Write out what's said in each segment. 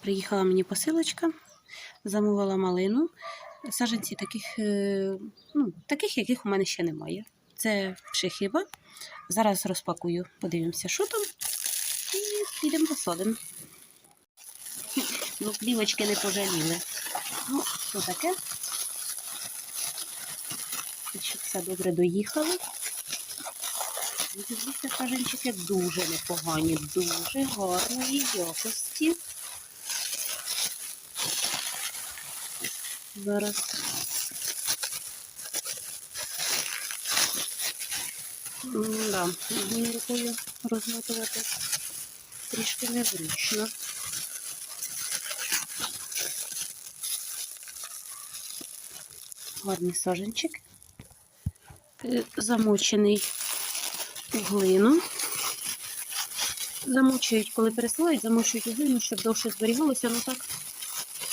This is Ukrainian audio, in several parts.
Приїхала мені посилочка, замовила малину. Саджанці таких, е, ну, таких, яких у мене ще немає. Це пшехиба. Зараз розпакую, подивимося, що там. І підемо посадимо. Ну, плівочки не пожаліли. Ну, що таке? Щоб все добре доїхало. Дивіться, саджанчики дуже непогані, дуже гарної якості. Зараз. Да, однією рукою розмотувати трішки незручно. Гарний саженчик, Е, замочений у глину. Замочують, коли пересилають, замочують у глину, щоб довше зберігалося. Ну так,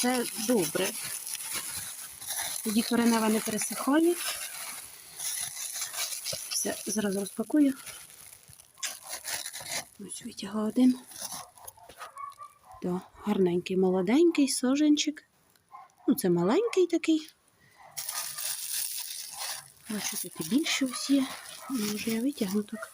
це добре. Тоді коренева не пересихає. Все, зараз розпакую. Ось витягла один. Да, гарненький, молоденький соженчик. Ну, це маленький такий. Бачу, тут і більше всі. Може я витягну так.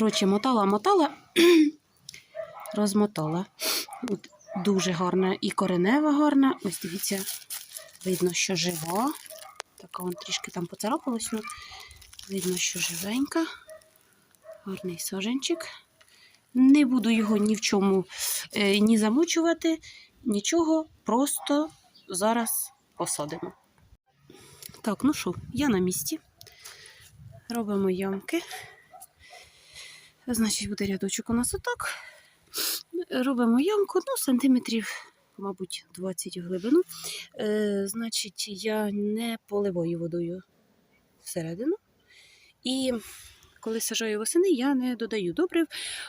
Коротше, мотала, мотала, розмотала. От дуже гарна і коренева гарна. Ось дивіться, видно, що жива. Така вон трішки там поцарапалась, ну видно, що живенька. Гарний саженчик. Не буду його ні в чому е, ні замучувати, нічого, просто зараз посадимо. Так, ну що, я на місці. Робимо ямки. Значить, буде рядочок у нас отак. Робимо ямку, ну, сантиметрів, мабуть, 20 в глибину. Е, значить, я не поливаю водою всередину. І коли сажаю восени, я не додаю добрив.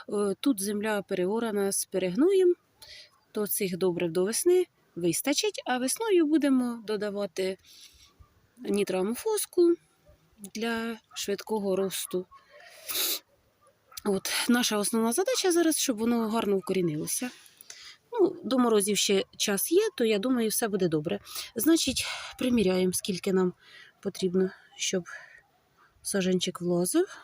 Е, Тут земля переорана з перегноєм, то цих добрив до весни вистачить, а весною будемо додавати нітроамофоску для швидкого росту. От, наша основна задача зараз, щоб воно гарно вкорінилося. Ну, до морозів ще час є, то я думаю, все буде добре. Значить, приміряємо, скільки нам потрібно, щоб саженчик влазив.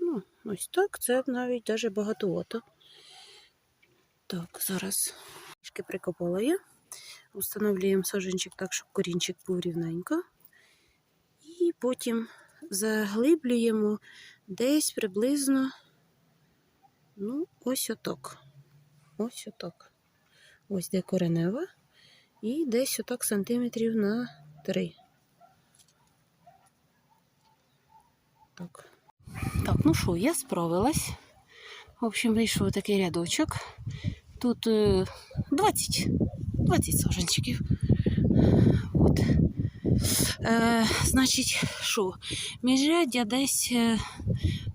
Ну, ось так, це навіть даже багатовато. Так, зараз трішки прикопала я. Встановлюємо саженчик так, щоб корінчик був рівненько. І потім заглиблюємо десь приблизно, ну, ось отак. Ось отак. Ось де коренева. І десь отак сантиметрів на 3. Так. Так, ну що, я справилась. В общем, вийшов такий рядочок. Тут е, 20, 20 саженчиків. От. Е, значить, що? Міжряддя десь е,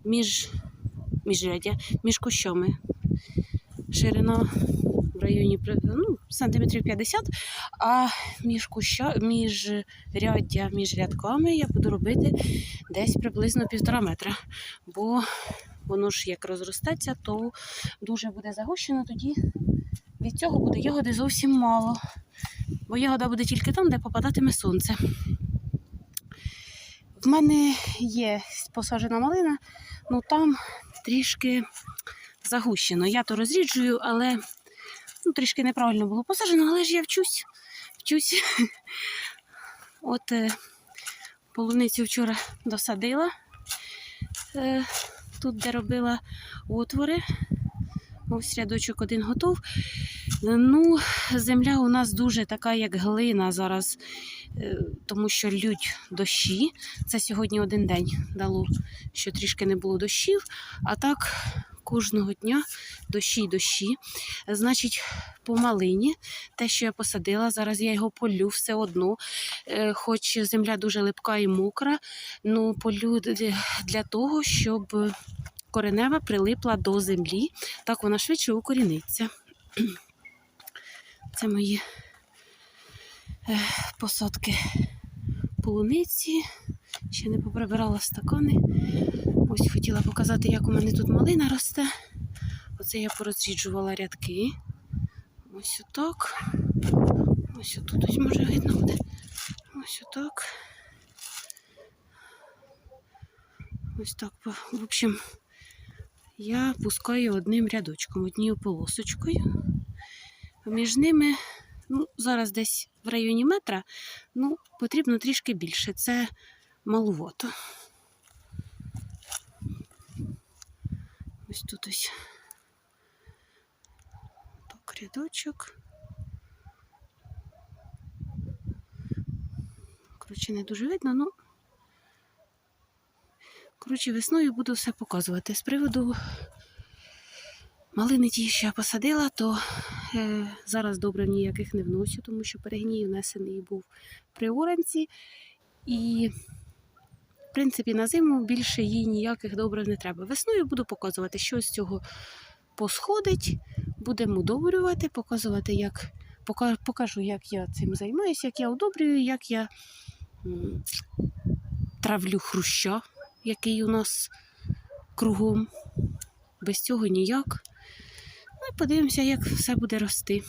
між, міжряддя, між кущами. Ширина в районі ну, сантиметрів 50, а між, куща, між ряддя, між рядками я буду робити десь приблизно півтора метра. Бо воно ж як розростеться, то дуже буде загущено, тоді від цього буде ягоди зовсім мало. Бо ягода буде тільки там, де попадатиме сонце. В мене є посаджена малина, ну там трішки загущено. Я то розріджую, але ну, трішки неправильно було посаджено, але ж я вчусь. вчусь. От е, полуницю вчора досадила. Е, тут, де робила отвори. Ось рядочок один готов. Ну, земля у нас дуже така, як глина зараз, е, тому що лють дощі. Це сьогодні один день дало, що трішки не було дощів, а так кожного дня дощі й дощі. Значить, по малині, те, що я посадила, зараз я його полю все одно. Е, Хоч земля дуже липка і мокра, ну полю для того, щоб коренева прилипла до землі, так вона швидше укоріниться. Це мої е, посадки полуниці. Ще не поприбирала стакани. Ось хотіла показати, як у мене тут малина росте. Оце я порозріджувала рядки. Ось отак. Ось отут ось може видно буде. Ось отак. Ось так. В общем, я пускаю одним рядочком, однією полосочкою. Між ними, ну, зараз десь в районі метра, ну, потрібно трішки більше. Це малувато. Ось тут ось так, рядочок. Коротше, не дуже видно, ну. Коротше, весною буду все показувати. З приводу малини ті, що я посадила, то зараз добре ніяких не вносю, тому що перегній внесений був при оранці. І, в принципі, на зиму більше їй ніяких добрив не треба. Весною буду показувати, що з цього посходить. Будемо удобрювати, показувати, як покажу, як я цим займаюся, як я удобрюю, як я травлю хруща, який у нас кругом. Без цього ніяк. І подивимося, як все буде рости.